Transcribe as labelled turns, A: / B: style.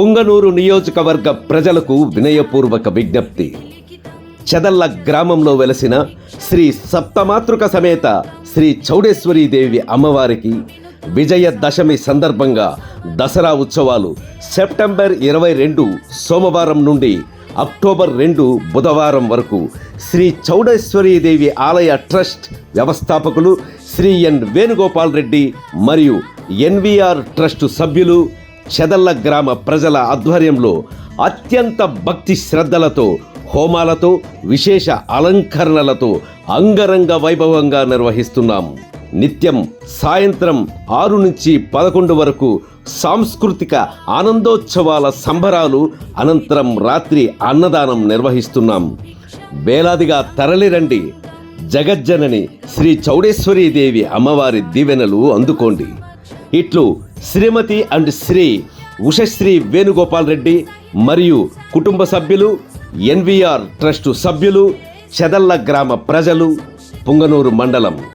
A: పుంగనూరు నియోజకవర్గ ప్రజలకు వినయపూర్వక విజ్ఞప్తి. చెదల్ల గ్రామంలో వెలసిన శ్రీ సప్తమాతృక సమేత శ్రీ చౌడేశ్వరీదేవి అమ్మవారికి విజయదశమి సందర్భంగా దసరా ఉత్సవాలు సెప్టెంబర్ ఇరవై రెండు సోమవారం నుండి అక్టోబర్ రెండు బుధవారం వరకు శ్రీ చౌడేశ్వరీదేవి ఆలయ ట్రస్ట్ వ్యవస్థాపకులు శ్రీ ఎన్ వేణుగోపాల్ రెడ్డి మరియు ఎన్వీఆర్ ట్రస్ట్ సభ్యులు చెదల్ల గ్రామ ప్రజల ఆధ్వర్యంలో అత్యంత భక్తి శ్రద్ధలతో హోమాలతో విశేష అలంకరణలతో అంగరంగ వైభవంగా నిర్వహిస్తున్నాం. నిత్యం సాయంత్రం ఆరు నుంచి పదకొండు వరకు సాంస్కృతిక ఆనందోత్సవాల సంబరాలు అనంతరం రాత్రి అన్నదానం నిర్వహిస్తున్నాం. వేలాదిగా తరలిరండి జగజ్జనని శ్రీ చౌడేశ్వరీదేవి అమ్మవారి దీవెనలు అందుకోండి. ఇట్లు శ్రీమతి అండ్ శ్రీ ఉషశ్రీ వేణుగోపాల్ రెడ్డి మరియు కుటుంబ సభ్యులు ఎన్వీఆర్ ట్రస్టు సభ్యులు చెదల్ల గ్రామ ప్రజలు పుంగనూరు మండలం.